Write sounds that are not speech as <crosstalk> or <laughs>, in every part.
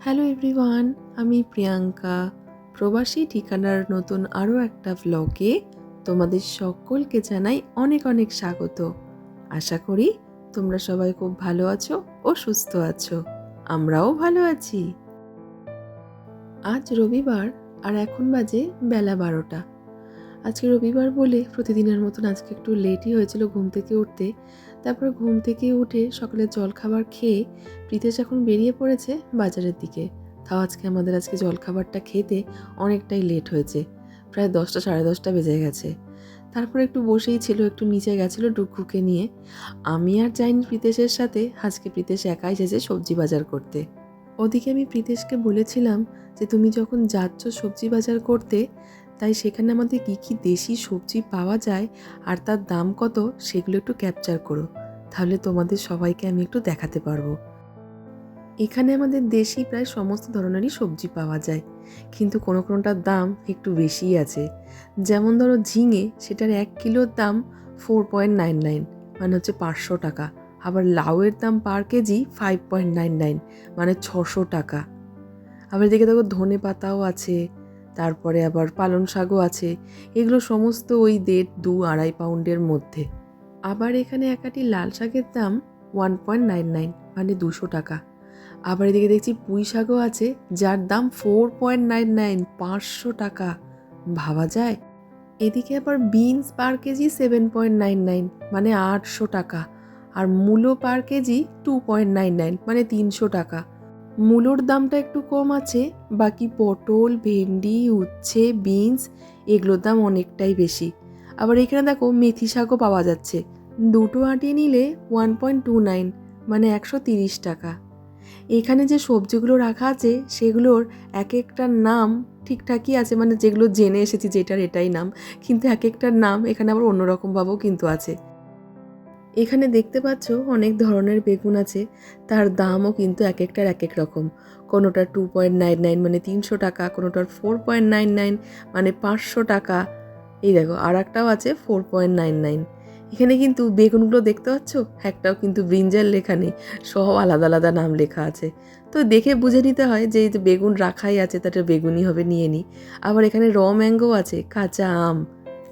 Hello everyone আমি প্রিয়াঙ্কা। প্রবাসী ঠিকানার নতুন আরও একটা ভ্লগে তোমাদের সকলকে জানাই অনেক অনেক স্বাগত। আশা করি তোমরা সবাই খুব ভালো আছো ও সুস্থ আছো। আমরাও ভালো আছি। আজ রবিবার আর এখন বাজে বেলা বারোটা। আজকে রবিবার বলে প্রতিদিনের মতন আজকে একটু লেটই হয়েছিল ঘুম থেকে উঠতে। তারপর ঘুম থেকে উঠে সকালে জলখাবার খেয়ে প্রীতেশ এখন বেরিয়ে পড়েছে বাজারের দিকে। তাও আজকে আমাদের আজকে জলখাবারটা খেতে অনেকটাই লেট হয়েছে। প্রায় দশটা, সাড়ে দশটা বেজে গেছে। তারপর একটু বসেই ছিল, একটু নিচে গেছিল ডুকুকে নিয়ে। আমি আর যাইনি প্রীতেশের সাথে, আজকে প্রীতেশ একাই এসেছে সবজি বাজার করতে। ওদিকে আমি প্রীতেশকে বলেছিলাম যে, তুমি যখন যাচ্ছ সবজি বাজার করতে তাই সেখানে আমাদের কী কী দেশি সবজি পাওয়া যায় আর তার দাম কত সেগুলো একটু ক্যাপচার করো। তাহলে তোমাদের সবাইকে আমি একটু দেখাতে পারব। এখানে আমাদের দেশি প্রায় সমস্ত ধরনেরই সবজি পাওয়া যায়, কিন্তু কোনো কোনোটার দাম একটু বেশিই আছে। যেমন ধরো ঝিঙে, সেটার এক কিলোর দাম ফোর পয়েন্ট নাইন নাইন মানে হচ্ছে পাঁচশো টাকা। আবার লাউয়ের দাম per KG five point nine nine মানে ছশো টাকা। আবার দেখে দেখো ধনে পাতাও আছে তারপরে আবার পালং শাকও আছে। এগুলো সমস্ত ওই দেড় দু আড়াই পাউন্ডের মধ্যে। আবার এখানে একাটি লাল শাকের দাম ওয়ান পয়েন্ট নাইন নাইন মানে দুশো টাকা। আবার এদিকে দেখছি পুঁই শাকও আছে, যার দাম ফোর পয়েন্ট নাইন নাইন, পাঁচশো টাকা। ভাবা যায়? এদিকে আবার beans per KG seven point nine nine মানে আটশো টাকা। আর মূলো per KG two point nine nine মানে তিনশো টাকা। মূলোর দামটা একটু কম আছে, বাকি পটল, ভেন্ডি, উচ্ছে, বিনস, এগুলোর দাম অনেকটাই বেশি। আবার এখানে দেখো মেথি শাকও পাওয়া যাচ্ছে। দুটো আটিয়ে নিলে ওয়ান পয়েন্ট টু নাইন মানে একশো তিরিশ টাকা। এখানে যে সবজিগুলো রাখা আছে, সেগুলোর এক একটার নাম ঠিকঠাকই আছে মানে যেগুলো জেনে এসেছি যেটার এটাই নাম, কিন্তু এক একটার নাম এখানে আবার অন্যরকমভাবেও কিন্তু আছে। এখানে দেখতে পাচ্ছ অনেক ধরনের বেগুন আছে। তার দামও কিন্তু এক একটার এক এক রকম। কোনোটার টু পয়েন্ট নাইন নাইন মানে তিনশো টাকা, কোনোটার ফোর পয়েন্ট নাইন নাইন মানে পাঁচশো টাকা। এই দেখো আর একটাও আছে ফোর পয়েন্ট নাইন নাইন এখানে কিন্তু বেগুনগুলো দেখতে পাচ্ছ? একটাও কিন্তু ব্রিঞ্জাল লেখা নেই সব আলাদা আলাদা নাম লেখা আছে। তো দেখে বুঝে নিতে হয় যে বেগুন রাখাই আছে তাটা বেগুনই হবে, নিয়ে নিই আবার এখানে র ম্যাঙ্গো আছে, কাঁচা আম।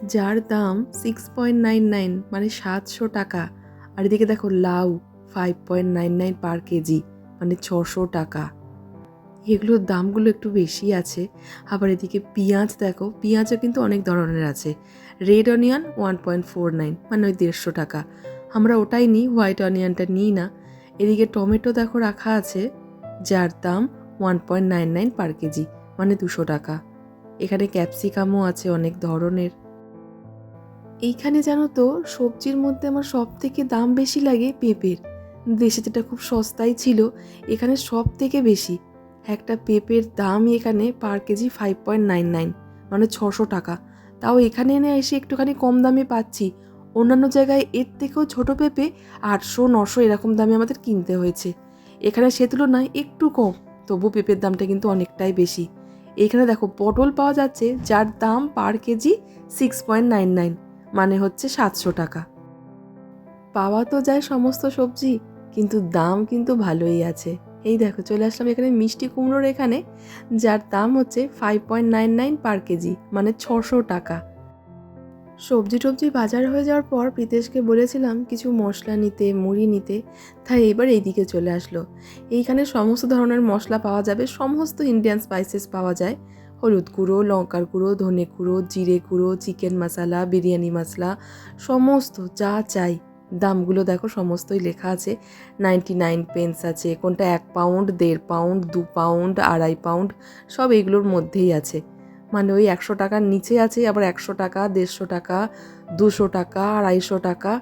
যার দাম সিক্স পয়েন্ট নাইন নাইন মানে সাতশো টাকা। আর এদিকে দেখো লাউ five point nine nine per KG মানে ছশো টাকা। এগুলোর দামগুলো একটু বেশি আছে। আবার এদিকে পেঁয়াজ দেখো, পেঁয়াজও কিন্তু অনেক ধরনের আছে। Red onion one point four nine মানে ওই দেড়শো টাকা। আমরা ওটাই নিই হোয়াইট অনিয়নটা নিই না। এদিকে টমেটো দেখো রাখা আছে, যার দাম one point nine nine per KG মানে দুশো টাকা। এখানে ক্যাপসিকামও আছে অনেক ধরনের। এইখানে জানো তো, সবজির মধ্যে আমার সব থেকে দাম বেশি লাগে পেঁপের। দেশে যেটা খুব সস্তাই ছিল, এখানে সব থেকে বেশি। একটা পেঁপের দাম এখানে per KG five point nine nine মানে ছশো টাকা। তাও এখানে এনে এসে একটুখানি কম দামে পাচ্ছি। অন্যান্য জায়গায় এর থেকেও ছোট পেঁপে আটশো, নশো এরকম দামে আমাদের কিনতে হয়েছে। এখানে সে তুলনায় একটু কম তবু পেঁপের দামটা কিন্তু অনেকটাই বেশি। এখানে দেখো, পটল পাওয়া যাচ্ছে, যার দাম per KG six point nine nine মানে হচ্ছে সাতশো টাকা। পাওয়া তো যায় সমস্ত সবজি, কিন্তু দাম কিন্তু ভালোই আছে। এই দেখো, চলে আসলাম এখানে মিষ্টি কুমড়োর এখানে, যার দাম হচ্ছে five point nine nine per KG মানে ছশো টাকা। সবজি টবজি বাজার হয়ে যাওয়ার পর প্রীতেশকে বলেছিলাম কিছু মশলা নিতে, মুড়ি নিতে, তাই এবার এইদিকে চলে আসলো। এইখানে সমস্ত ধরনের মশলা পাওয়া যাবে, সমস্ত ইন্ডিয়ান স্পাইসেস পাওয়া যায়। হলুদ গুঁড়ো, লঙ্কার গুঁড়ো, ধনে গুঁড়ো, জিরে গুঁড়ো, চিকেন মশলা, বিরিয়ানি মশলা, সমস্ত যা চাই। দামগুলো দেখো, সমস্তই লেখা আছে। নাইনটি নাইন পেন্স আছে, কোনটা এক পাউন্ড দেড় পাউন্ড দু পাউন্ড আড়াই পাউন্ড সব এগুলোর মধ্যেই আছে। মানে ওই একশো টাকার নিচে আছে, আবার একশো টাকা, দেড়শো টাকা, দুশো টাকা, আড়াইশো টাকা।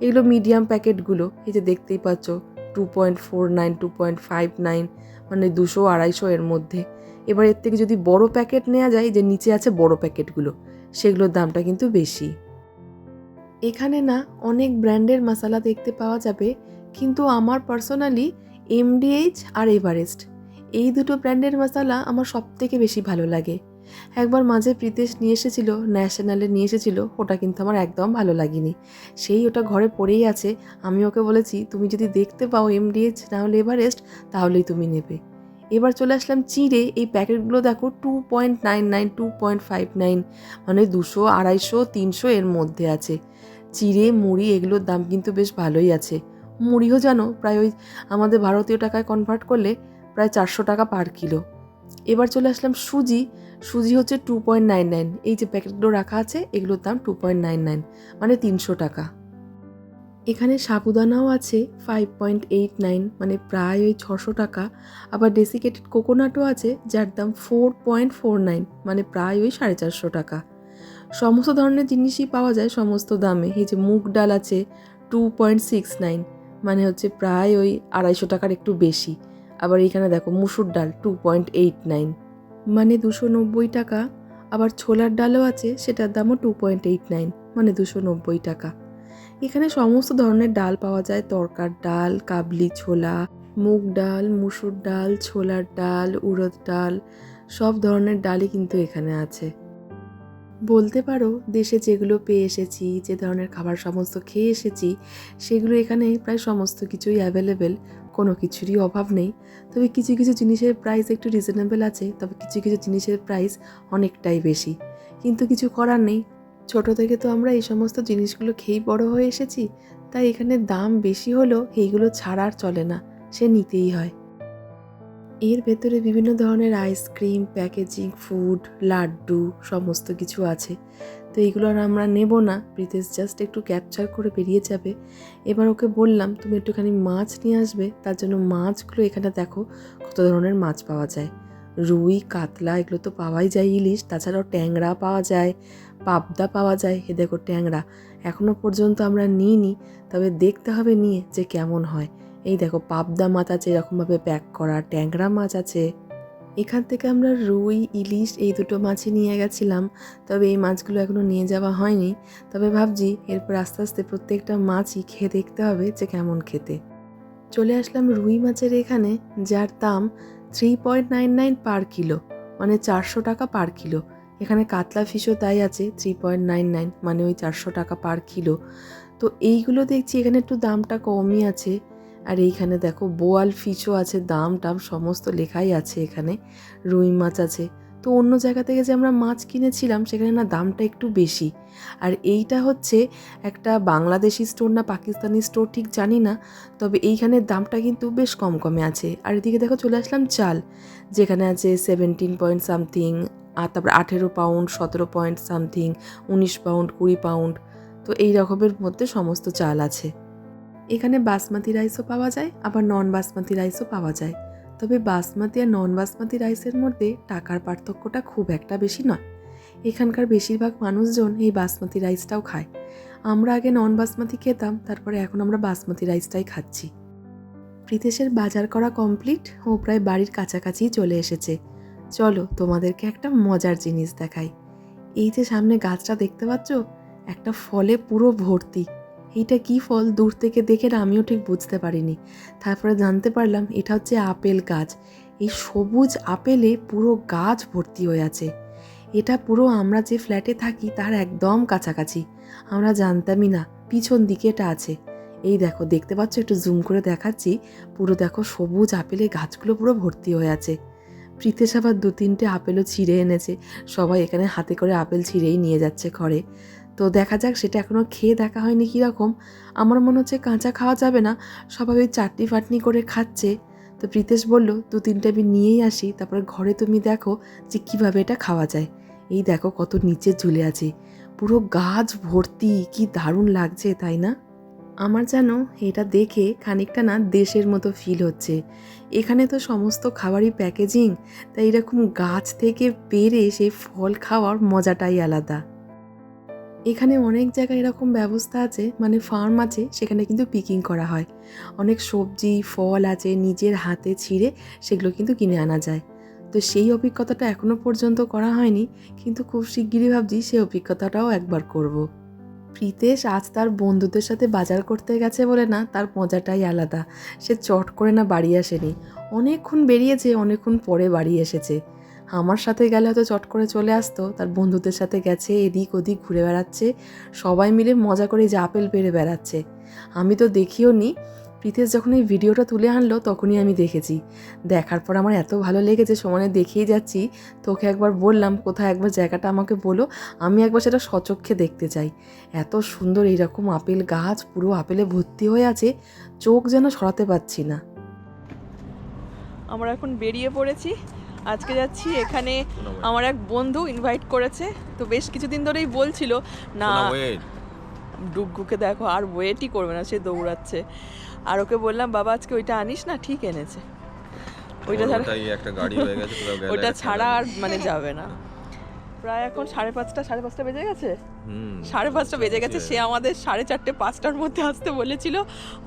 এগুলো মিডিয়াম প্যাকেটগুলো এই যে দেখতেই পাচ্ছ two point four nine two point five nine মানে দুশো, আড়াইশো এর মধ্যে। এবার এর থেকে যদি বড় প্যাকেট নেওয়া যায় যে নিচে আছে বড় প্যাকেটগুলো, সেগুলোর দামটা কিন্তু বেশি। এখানে না, অনেক ব্র্যান্ডের মশলা দেখতে পাওয়া যাবে, কিন্তু আমার পার্সোনালি এমডিএইচ আর এভারেস্ট, এই দুটো ব্র্যান্ডের মশলা আমার সব থেকে বেশি ভালো লাগে। একবার মাঝে প্রীতেশ নিয়ে এসেছিল, ন্যাশনালে নিয়ে এসেছিল, ওটা কিন্তু আমার একদম ভালো লাগেনি। সেই ওটা ঘরে পড়েই আছে, আমি ওকে বলেছি, তুমি যদি দেখতে পাও এমডিএইচ, না হলে এভারেস্ট, তাহলেই তুমি নেবে। এবার চলে আসলাম চিড়ে এই প্যাকেটগুলো দেখো two point nine nine two point five nine মানে দুশো, আড়াইশো, তিনশো এর মধ্যে আছে। চিড়ে মুড়ি এগুলোর দাম কিন্তু বেশ ভালোই আছে। মুড়িও জানো, প্রায় ওই আমাদের ভারতীয় টাকায় কনভার্ট করলে প্রায় চারশো টাকা পার কিলো এবার চলে আসলাম সুজি। সুজি হচ্ছে টু পয়েন্ট নাইন নাইন এই যে প্যাকেটগুলো রাখা আছে, এগুলোর দাম টু পয়েন্ট নাইন নাইন মানে তিনশো টাকা। এখানে সাবুদানাও আছে ফাইভ পয়েন্ট এইট নাইন মানে প্রায় ওই ছশো টাকা। আবার ডেসিকেটেড কোকোনাটও আছে যার দাম ফোর পয়েন্ট ফোর নাইন মানে প্রায় ওই সাড়ে চারশো টাকা। সমস্ত ধরনের জিনিসই পাওয়া যায় সমস্ত দামে। এই যে মুগ ডাল আছে টু পয়েন্ট সিক্স নাইন মানে হচ্ছে প্রায় ওই আড়াইশো টাকার একটু বেশি। আবার এখানে দেখো মুসুর ডাল টু পয়েন্ট এইট নাইন মানে দুশো নব্বই টাকা। আবার ছোলার ডালও আছে, সেটার দামও টু পয়েন্ট এইট নাইন মানে দুশো নব্বই টাকা। এখানে সমস্ত ধরনের ডাল পাওয়া যায়। তরকার ডাল, কাবলি ছোলা, মুগ ডাল, মুসুর ডাল, ছোলার ডাল, উড়দ ডাল, সব ধরনের ডালই কিন্তু এখানে আছে। বলতে পারো, দেশে যেগুলো পেয়ে এসেছি, যে ধরনের খাবার সমস্ত খেয়ে এসেছি, সেগুলো এখানে প্রায় সমস্ত কিছুই অ্যাভেলেবেল কোনো কিছুরই অভাব নেই। তবে কিছু কিছু জিনিসের প্রাইস একটু রিজনেবল আছে, তবে কিছু কিছু জিনিসের প্রাইস অনেকটাই বেশি। কিন্তু কিছু করার নেই ছোট থেকে তো আমরা এই সমস্ত জিনিসগুলো খেয়েই বড় হয়ে এসেছি, তাই এখানে দাম বেশি হলেও এইগুলো ছাড়া আর চলে না, সে নিতেই হয়। এর ভেতরে বিভিন্ন ধরনের আইসক্রিম প্যাকেজিং ফুড লাড্ডু, সমস্ত কিছু আছে। তো এইগুলো আর আমরা নেব না, প্রীতেশ জাস্ট একটু ক্যাপচার করে বেরিয়ে যাবে। এবার ওকে বললাম, তুমি একটুখানি মাছ নিয়ে আসবে, তার জন্য মাছগুলো এখানে দেখো, কত ধরনের মাছ পাওয়া যায়। রুই, কাতলা এগুলো তো পাওয়াই যায় ইলিশ, তাছাড়াও ট্যাংরা পাওয়া যায়, পাবদা পাওয়া যায়। এ দেখো ট্যাংরা এখনও পর্যন্ত আমরা নিইনি, তবে দেখতে হবে নিয়ে যে কেমন হয়। এই দেখো পাবদা মাছ আছে, এরকমভাবে প্যাক করা, ট্যাংরা মাছ আছে। এখান থেকে আমরা রুই, ইলিশ এই দুটো মাছই নিয়ে গেছিলাম, তবে এই মাছগুলো এখনও নিয়ে যাওয়া হয়নি। তবে ভাবছি এরপর আস্তে আস্তে প্রত্যেকটা মাছই খেয়ে দেখতে হবে যে কেমন খেতে। চলে আসলাম রুই মাছের এখানে, যার দাম three point nine nine per kilo মানে চারশো টাকা পার কিলো এখানে কাতলা ফিশও তাই আছে থ্রি পয়েন্ট নাইন নাইন মানে ওই চারশো টাকা পার কিলো তো এইগুলো দেখছি, এখানে একটু দামটা কমই আছে। আর এইখানে দেখো, বোয়াল ফিশও আছে, দাম টাম সমস্ত লেখাই আছে এখানে। রুই মাছ আছে তো অন্য জায়গা থেকে যে আমরা মাছ কিনেছিলাম, সেখানে না দামটা একটু বেশি। আর এইটা হচ্ছে একটা বাংলাদেশি স্টোর না পাকিস্তানি স্টোর ঠিক জানি না, তবে এইখানের দামটা কিন্তু বেশ কম কমে আছে। আর এদিকে দেখো চলে আসলাম চাল, যেখানে আছে সেভেন্টিন পয়েন্ট সামথিং আর তারপর আঠেরো পাউন্ড সতেরো পয়েন্ট সামথিং উনিশ পাউন্ড কুড়ি পাউন্ড তো এই রকমের মধ্যে সমস্ত চাল আছে। এখানে বাসমতি রাইসও পাওয়া যায়, আবার নন বাসমতি রাইসও পাওয়া যায়। তবে বাসমতি আর নন বাসমতি রাইসের মধ্যে টাকার পার্থক্যটা খুব একটা বেশি নয়। এখানকার বেশিরভাগ মানুষজন এই বাসমতি রাইসটাও খায়। আমরা আগে নন বাসমতি খেতাম, তারপরে এখন আমরা বাসমতি রাইসটাই খাচ্ছি। প্রীতেশের বাজার করা কমপ্লিট, ও প্রায় বাড়ির কাছাকাছিই চলে এসেছে। চলো তোমাদেরকে একটা মজার জিনিস দেখাই। এই যে সামনে গাছটা দেখতে পাচ্ছ, একটা ফলে পুরো ভর্তি। এইটা কি ফল? দূর থেকে দেখে না, আমিও ঠিক বুঝতে পারিনি। তারপরে জানতে পারলাম, এটা হচ্ছে আপেল গাছ। এই সবুজ আপেলে পুরো গাছ ভর্তি হয়ে আছে। এটা পুরো আমরা যে ফ্ল্যাটে থাকি, তার একদম কাছাকাছি। আমরা জানতামই না, পিছন দিকে এটা আছে। এই দেখো, দেখতে পাচ্ছ? একটু জুম করে দেখাচ্ছি। পুরো দেখো, সবুজ আপেলে গাছগুলো পুরো ভর্তি হয়ে আছে। প্রীতেশ আবার দু তিনটে আপেলও ছিঁড়ে এনেছে। সবাই এখানে হাতে করে আপেল ছিঁড়েই নিয়ে যাচ্ছে ঘরে। তো দেখা যাক সেটা এখনও খেয়ে দেখা হয়নি কীরকম। আমার মনে হচ্ছে কাঁচা খাওয়া যাবে না, সবাই ওই চাটনি ফাটনি করে খাচ্ছে। তো প্রীতেশ বলল, দু তিনটে আমি নিয়েই আসি, তারপর ঘরে তুমি দেখো যে কীভাবে এটা খাওয়া যায়। এই দেখো কত নিচে ঝুলে আছে। পুরো গাছ ভর্তি, কি দারুণ লাগছে, তাই না? আমার যেন এটা দেখে খানিকটা না দেশের মতো ফিল হচ্ছে। এখানে তো সমস্ত খাবারই প্যাকেজিং তাই এরকম গাছ থেকে পেরে সেই ফল খাওয়ার মজাটাই আলাদা। এখানে অনেক জায়গায় এরকম ব্যবস্থা আছে মানে ফার্ম আছে, সেখানে কিন্তু পিকিং করা হয়। অনেক সবজি, ফল আছে নিজের হাতে ছিঁড়ে সেগুলো কিন্তু কিনে আনা যায়। তো সেই অভিজ্ঞতাটা এখনও পর্যন্ত করা হয়নি, কিন্তু খুব শিগগিরই ভাবছি সেই অভিজ্ঞতাটাও একবার করব। প্রীতেশ আজ তার বন্ধুদের সাথে বাজার করতে গেছে বলে না, তার মজাটাই আলাদা। সে চট করে না বাড়ি আসেনি। অনেকক্ষণ বেরিয়েছে, অনেকক্ষণ পরে বাড়ি এসেছে। আমার সাথে গেলে হয়তো চট করে চলে আসতো, তার বন্ধুদের সাথে গেছে, এদিক ওদিক ঘুরে বেড়াচ্ছে, সবাই মিলে মজা করে যে আপেল পেরে বেড়াচ্ছে। আমি তো দেখিও নি, প্রীতেশ যখন এই ভিডিওটা তুলে আনলো তখনই আমি দেখেছি। দেখার পর আমার এত ভালো লেগেছে, সমানে দেখেই যাচ্ছি, তোকে একবার বললাম কোথায় একবার জায়গাটা আমাকে বলো, আমি একবার সেটা সচক্ষে দেখতে চাই। এত সুন্দর এইরকম আপেল গাছ, পুরো আপেলে ভর্তি হয়ে আছে, চোখ যেন সরাতে পারছি না। আমরা এখন বেরিয়ে পড়েছি আজকে যাচ্ছি এখানে আমার এক বন্ধু ইনভাইট করেছে তো বেশ কিছুদিন ধরেই বলছিল না ডুগুকে দেখো আর ওয়েটই করবে না সে দৌড়াচ্ছে। আর ওকে বললাম বাবা আজকে ওইটা আনিস না ঠিক এনেছে। ওইটা ছাড়া একটা গাড়ি হয়ে গেছে কোথাও <laughs> ওইটা ছাড়া আর মানে যাবে না। প্রায় এখন সাড়ে পাঁচটা সাড়ে পাঁচটা বেজে গেছে? সাড়ে পাঁচটা বেজে গেছে সে আমাদের সাড়ে চারটে পাঁচটার মধ্যে আসতে বলেছিল।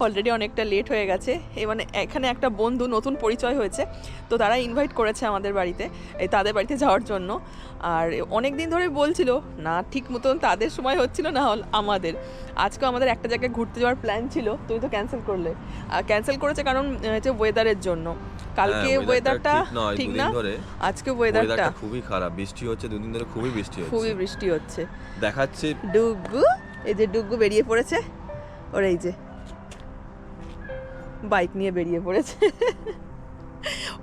অলরেডি অনেকটা লেট হয়ে গেছে। এই মানে এখানে একটা বন্ধু নতুন পরিচয় হয়েছে তো তারা ইনভাইট করেছে আমাদের বাড়িতে এই তাদের বাড়িতে যাওয়ার জন্য। আর অনেক দিন ধরে বলছিল না ঠিক মতন তাদের সময় হচ্ছিল না হল আমাদের। আজকে আমাদের একটা জায়গায় ঘুরতে যাওয়ার প্ল্যান ছিল তুমি তো ক্যান্সেল করলে। ক্যান্সেল করেছে কারণ হচ্ছে ওয়েদারের জন্য। কালকে হ্যাঁ, ওয়েদারটা ঠিক নয় ঠিক না? আজকে ওয়েদারটা খুবই খারাপ। বৃষ্টি হচ্ছে দুদিন ধরে খুবই বৃষ্টি হচ্ছে। খুবই বৃষ্টি হচ্ছে। দেখাচ্ছে। ডুগু এই যে ডুগু বেরিয়ে পড়েছে ওর এই যে বাইক নিয়ে বেরিয়ে পড়েছে।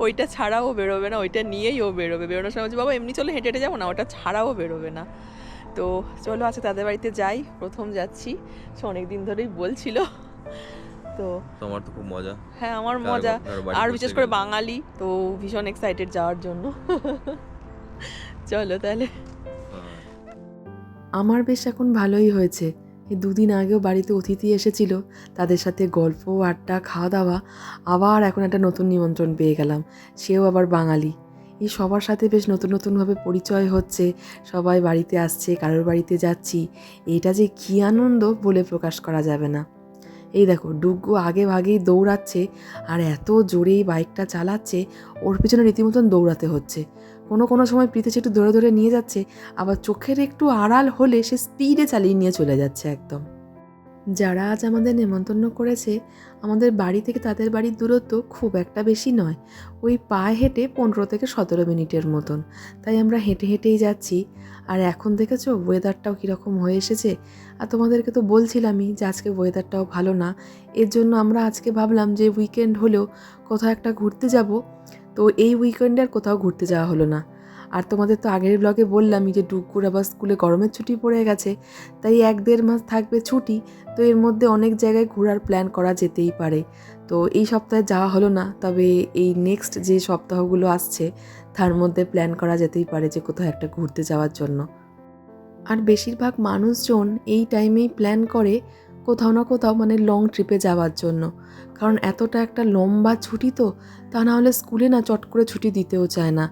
ওইটা ছাড়াও বেরোবে না ওইটা নিয়েই ও বেরোবে। বেরোনোর সময় বলছে, বাবা এমনি চলো হেঁটে হেঁটে যাব না ওটা ছাড়াও বেরোবে না। তো চলো আছে তাদের বাড়িতে যাই প্রথম যাচ্ছি। সে অনেক দিন ধরেই বলছিল। তো তোমার তো খুব মজা। হ্যাঁ আমার মজা। আর বিশেষ করে বাঙালি তো ভীষণ এক্সাইটেড যাওয়ার জন্য। চলো তাহলে। আমার বেশ এখন ভালোই হয়েছে। এই দুদিন আগেও বাড়িতে অতিথি এসেছিল, তাদের সাথে গল্প, আড্ডা খাওয়া দাওয়া আবার এখন একটা নতুন নিমন্ত্রণ পেয়ে গেলাম। সেও আবার বাঙালি। এই সবার সাথে বেশ নতুন নতুনভাবে পরিচয় হচ্ছে। সবাই বাড়িতে আসছে, কারোর বাড়িতে যাচ্ছি। এটা যে কী আনন্দ বলে প্রকাশ করা যাবে না। এই দেখো ডুগ্গু আগে ভাগেই দৌড়াচ্ছে আর এত জোরেই বাইকটা চালাচ্ছে, ওর পিছনে রীতিমতন দৌড়াতে হচ্ছে। কোনো কোনো সময় প্রীতেশ একটু ধরে ধরে নিয়ে যাচ্ছে, আবার চোখের একটু আড়াল হলে সে স্পিডে চালিয়ে নিয়ে চলে যাচ্ছে একদম। যারা আজ আমাদের নেমন্তন্ন করেছে, আমাদের বাড়ি থেকে তাদের বাড়ির দূরত্ব খুব একটা বেশি নয়। ওই পায়ে হেঁটে পনেরো থেকে সতেরো মিনিটের মতন। তাই আমরা হেঁটে হেঁটেই যাচ্ছি। আর এখন দেখেছ ওয়েদারটাও কীরকম হয়ে এসেছে? আর তোমাদেরকে তো বলছিলামই যে আজকে ওয়েদারটাও ভালো না। এর জন্য আমরা আজকে ভাবলাম যে উইকেন্ড হলেও কোথাও একটা ঘুরতে যাব। তো এই উইকেন্ডে আর কোথাও ঘুরতে যাওয়া হলো না। আর তোমাদের তো আগের ব্লগে বললামই যে ডুকুর আবার স্কুলে গরমের ছুটি পড়ে গেছে, তাই এক দেড় মাস থাকবে ছুটি, তো এর মধ্যে অনেক জায়গায় ঘোরার প্ল্যান করা যেতেই পারে। তো এই সপ্তাহে যাওয়া হলো না, তবে এই নেক্সট যে সপ্তাহগুলো আসছে, তার মধ্যে প্ল্যান করা যেতেই পারে যে কোথাও একটা ঘুরতে যাওয়ার জন্য। আর বেশিরভাগ মানুষজন এই টাইমেই প্ল্যান করে কোথাও না কোথাও মানে লং ট্রিপে যাওয়ার জন্য। কারণ এতটা একটা লম্বা ছুটি তো, তা না হলে স্কুলে না চট করে ছুটি দিতেও চায় না।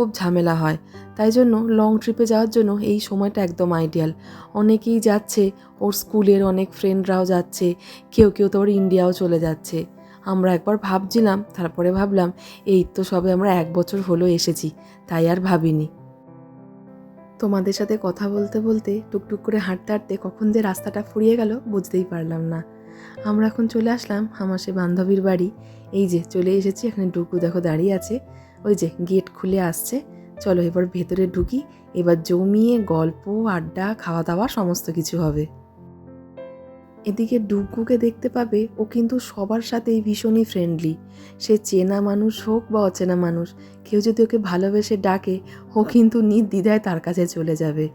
খুব ঝামেলা হয়। তাই জন্য লং ট্রিপে যাওয়ার জন্য এই সময়টা একদম আইডিয়াল অনেকেই যাচ্ছে, ওর স্কুলের অনেক ফ্রেন্ডরাও যাচ্ছে, কেউ কেউ তো আবার ইন্ডিয়াও চলে যাচ্ছে। আমরা একবার ভাবছিলাম, তারপরে ভাবলাম, এই তো সবে আমরা এক বছর হলো এসেছি, তাই আর ভাবিনি। তোমাদের সাথে কথা বলতে বলতে টুকটুক করে হাঁটতে হাঁটতে কখন যে রাস্তাটা ফুরিয়ে গেল বুঝতেই পারলাম না। আমরা এখন চলে আসলাম আমার সে বান্ধবীর বাড়ি। এই যে চলে এসেছি, এখানে ডুকু দেখো দাঁড়িয়ে আছে। ওই যে গেট খুলে আসছে। চলো এবার ভেতরে ঢুকি। এবার জমিয়ে, গল্প, আড্ডা খাওয়া দাওয়া সমস্ত কিছু হবে। এদিকে ডুগুকে দেখতে পাবে, ও কিন্তু সবার সাথেই ভীষণই ফ্রেন্ডলি সে চেনা মানুষ হোক বা অচেনা মানুষ, কেউ যদি ওকে ভালোবেসে ডাকে, ও কিন্তু নির্দ্বিধায় তার কাছে চলে যাবে।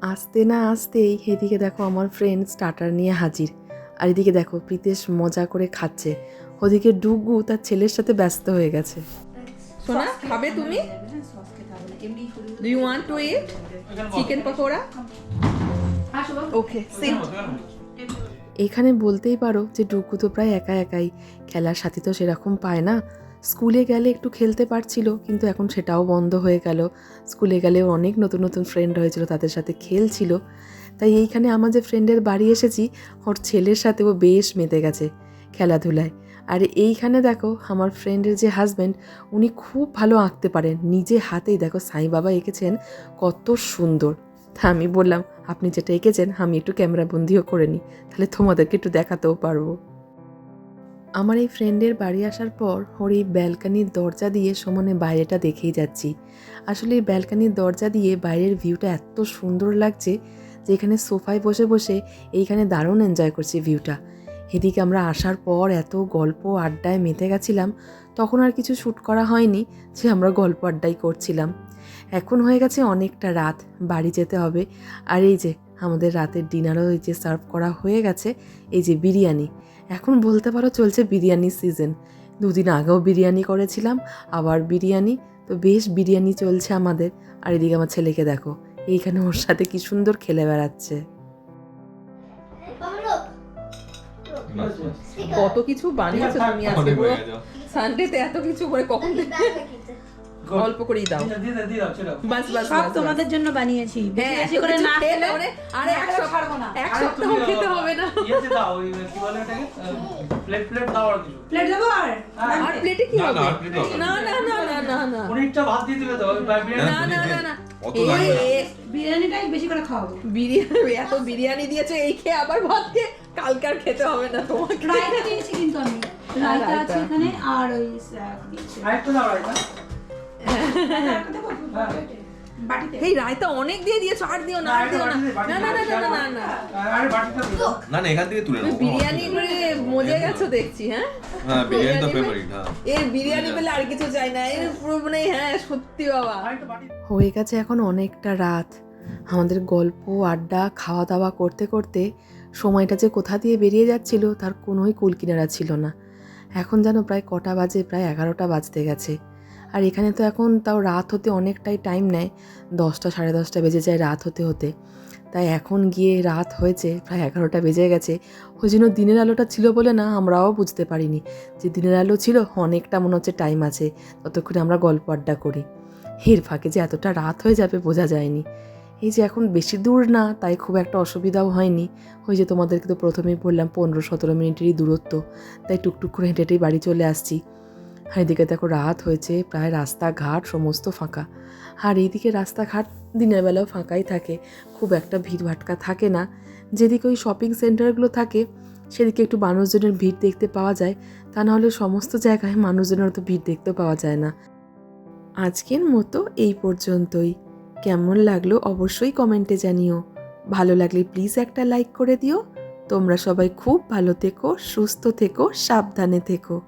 আসতে না আসতেই এদিকে দেখো আমার ফ্রেন্ড স্টার্টার নিয়ে হাজির। আর এদিকে দেখো, প্রীতেশ মজা করে খাচ্ছে। ওদিকে ডুগু তার ছেলের সাথে ব্যস্ত হয়ে গেছে। সোনা, খাবে তুমি? Do you want to eat chicken pakora okay সিম এখানে বলতেই পারো যে ডুগু তো প্রায় একা একাই। খেলার সাথে তো সেরকম পায় না। স্কুলে গেলে একটু খেলতে পারছিল, কিন্তু এখন সেটাও বন্ধ হয়ে গেল। স্কুলে গেলে অনেক নতুন নতুন ফ্রেন্ড হয়েছিল, তাদের সাথে খেলছিল। তাই এইখানে আমার যে ফ্রেন্ডের বাড়ি এসেছি, ওর ছেলের সাথে ও বেশ মেতে গেছে খেলাধুলায়। আর এইখানে দেখো আমার ফ্রেন্ডের যে হাজব্যান্ড উনি খুব ভালো আঁকতে পারেন। নিজে হাতেই দেখো সাই বাবা এঁকেছেন, কত সুন্দর। তা আমি বললাম, আপনি যেটা এঁকেছেন, আমি একটু ক্যামেরা বন্দিও করে নিই। তাহলে তোমাদেরকে একটু দেখাতেও পারব। আমার এই ফ্রেন্ডের বাড়ি আসার পর ওর এই ব্যালকানির দরজা দিয়ে সমানে বাইরেটা দেখেই যাচ্ছি। আসলে এই ব্যালকানির দরজা দিয়ে বাইরের ভিউটা এত সুন্দর লাগছে যে এখানে সোফায় বসে বসে এইখানে দারুণ এনজয় করছি ভিউটা এদিকে আমরা আসার পর এত গল্প আড্ডায় মেতে গেছিলাম, তখন আর কিছু শ্যুট করা হয়নি যে আমরা গল্প আড্ডাই করছিলাম। এখন হয়ে গেছে অনেকটা রাত, বাড়ি যেতে হবে। আর এই যে, আমাদের রাতের ডিনারও এই যে সার্ভ করা হয়ে গেছে, এই যে বিরিয়ানি। এখন বলতে পারো চলছে বিরিয়ানির সিজন। দুদিন আগেও বিরিয়ানি করেছিলাম, আবার বিরিয়ানি। তো বেশ বিরিয়ানি চলছে আমাদের। আর এদিকে আমার ছেলেকে দেখো, এইখানে ওর সাথে কি সুন্দর খেলে বেড়াচ্ছে। কত কিছু বানিয়েছো তুমি আজকে পুরো সানডেতে এত কিছু করে কখন অল্প করেই দাও। বাস বাস সব তোমাদের জন্য বানিয়েছি। বেশি হ্যাঁ বেশি করে না খেলে আরে এক সপ্তাহ না। এক সপ্তাহ খেতে হবে না। ইয়েতে দাও ওই কি বলে এটাকে প্লেট প্লেট দাও আর কিছু। প্লেট দেবো আর? আর প্লেটে কি না, হবে? না, না না না না না না। পনিরটা ভাত দিয়ে দিবে তো না না না না। বিরিয়ানিটাই বেশি করে খাওয়াবো বিরিয়ানি এত বিরিয়ানি দিয়েছে এই খেয়ে আবার ভাত খেয়ে কালকে আর খেতে হবে না তোমাকে রায়তা দিয়েছি কিন্তু আমি রায়তা রায়তা। আছে এখানে আর ওই। আরেকটু দাও রায়তা? বাটিতে। এই রায়তা অনেক দিয়ে দিয়েছ আর দিও না আর দিও না। না না না না না না না। এখান থেকে তুলে নাও। বিরিয়ানি করে মজে গেছো দেখছি হ্যাঁ? হ্যাঁ বিরিয়ানি তো ফেভারিট হ্যাঁ। এই বিরিয়ানি পেলে আর কিছু চাই না এর পুরো মানে হ্যাঁ সত্যি বাবা। হয়ে গেছে এখন অনেকটা রাত। আমাদের গল্প আড্ডা খাওয়া দাওয়া করতে করতে সময়টা যে কোথা দিয়ে বেরিয়ে যাচ্ছিল তার কোনোই কুলকিনারা ছিল না। এখন যেন প্রায় কটা বাজে প্রায় এগারোটা বাজতে গেছে। আর এখানে তো এখন তাও রাত হতে অনেকটাই টাইম নেয়। দশটা, সাড়ে দশটা বেজে যায় রাত হতে হতে। তাই এখন গিয়ে রাত হয়েছে, প্রায় এগারোটা বেজে গেছে। ওই জন্য দিনের আলোটা ছিল বলে না আমরাও বুঝতে পারিনি। যে দিনের আলো ছিল, অনেকটা মনে হচ্ছে টাইম আছে। ততক্ষণে আমরা গল্প আড্ডা করি। এর ফাঁকে যে এতটা রাত হয়ে যাবে বোঝা যায়নি। এই যে এখন বেশি দূর না, তাই খুব একটা অসুবিধাও হয়নি। ওই যে তোমাদেরকে তো প্রথমেই বললাম, পনেরো, সতেরো মিনিটেরই দূরত্ব। তাই টুকটুক করে হেঁটে হেঁটেই বাড়ি চলে আসছি। আর এদিকে দেখো রাত হয়েছে, প্রায় রাস্তাঘাট সমস্ত ফাঁকা। আর এইদিকে রাস্তাঘাট দিনের বেলাও ফাঁকাই থাকে, খুব একটা ভিড় ভাটকা থাকে না। যেদিকে ওই শপিং সেন্টারগুলো থাকে, সেদিকে একটু মানুষজনের ভিড় দেখতে পাওয়া যায়। তা নাহলে সমস্ত জায়গায় মানুষজনের তো ভিড় দেখতে পাওয়া যায় না। আজকের মতো এই পর্যন্তই। কেমন লাগল অবশ্যই কমেন্টে জানিও। ভালো লাগলে প্লিজ একটা লাইক করে দিও। তোমরা সবাই খুব ভালো থেকো, সুস্থ থেকো, সাবধানে থেকো।